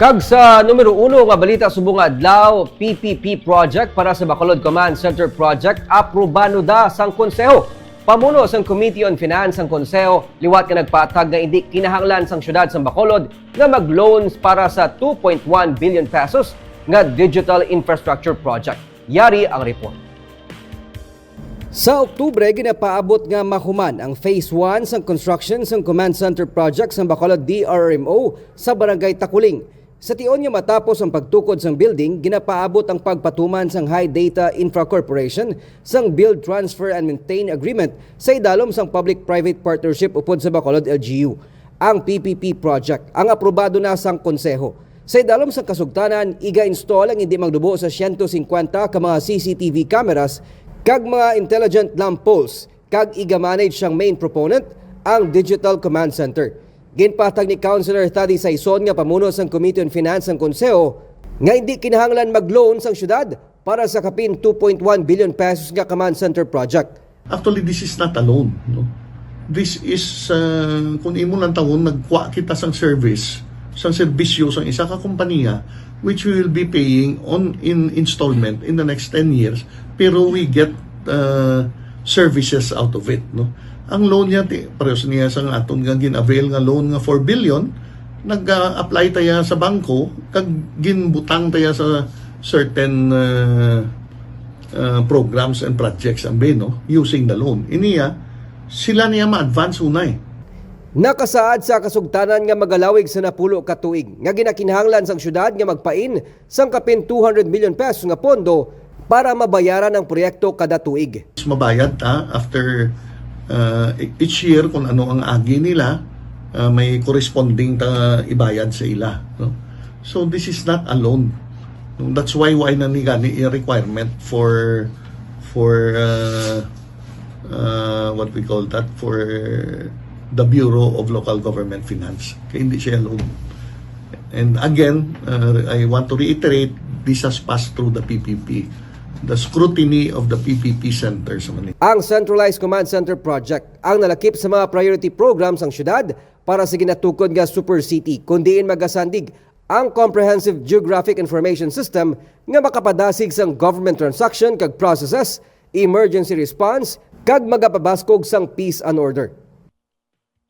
Kag sa numero uno nga balita subong adlaw PPP project para sa Bacolod Command Center project aprobano da sang konseho. Pamuno sang Committee on Finance sang konseho liwat nga nagpatag nga hindi kinahanglan sang syudad sang Bacolod nga mag-loans para sa 2.1 billion pesos nga digital infrastructure project. Yari ang report. Sa Oktubre, ginapaabot nga mahuman ang Phase 1 sang construction sang Command Center Project sa Bacolod DRMO sa Barangay Takuling. Sa tion nga matapos ang pagtukod sang building, ginapaabot ang pagpatuman sang High Data Infra Corporation sang Build, Transfer and Maintain Agreement sa idalom sang Public-Private Partnership upod sa Bacolod LGU. Ang PPP project ang aprobado na sang konseho. Sa idalom sang kasugtanan, iga-install ang hindi magdubo sa 150 ka mga CCTV cameras kag mga intelligent lamp poles kag iga-manage siyang main proponent ang Digital Command Center. Ginpatag ni Councilor Thady Saison nga pamuno sang Committee on Finance ng Konseho nga hindi kinahanglan mag-loan sang syudad para sa kapin 2.1 billion pesos nga Command Center project. Actually, this is not alone. No? This is, uh, kung imo lang taon, nagkuha kita sang service, sang serbisyo sang isa ka kompanya, which we will be paying on in installment in the next 10 years, pero we get uh, services out of it. No? Ang loan niya, ti- parehas niya sang aton nga gin-avail nga loan nga 4 billion, nag-apply taya sa bangko, kag ginbutang taya sa certain uh, uh, programs and projects ang no using the loan. Iniya, sila niya ma-advance unay. Nakasaad sa kasugtanan nga magalawig sa napulo ka tuig nga ginakinahanglan sang syudad nga magpain sang kapin 200 million pesos nga pondo para mabayaran ang proyekto kada tuig. Mabayad ta after uh, each year kung ano ang agi nila, uh, may corresponding ta ibayad sa ila. No? So this is not alone. That's why why na ni requirement for for uh, uh, what we call that for the Bureau of Local Government Finance. Kaya hindi siya alone. And again, uh, I want to reiterate, this has passed through the PPP. The scrutiny of the PPP center sa Manila. Ang Centralized Command Center Project ang nalakip sa mga priority programs ng syudad para sa ginatukod nga Super City kundiin magasandig ang Comprehensive Geographic Information System nga makapadasig sang government transaction kag processes, emergency response kag magapabaskog sang peace and order.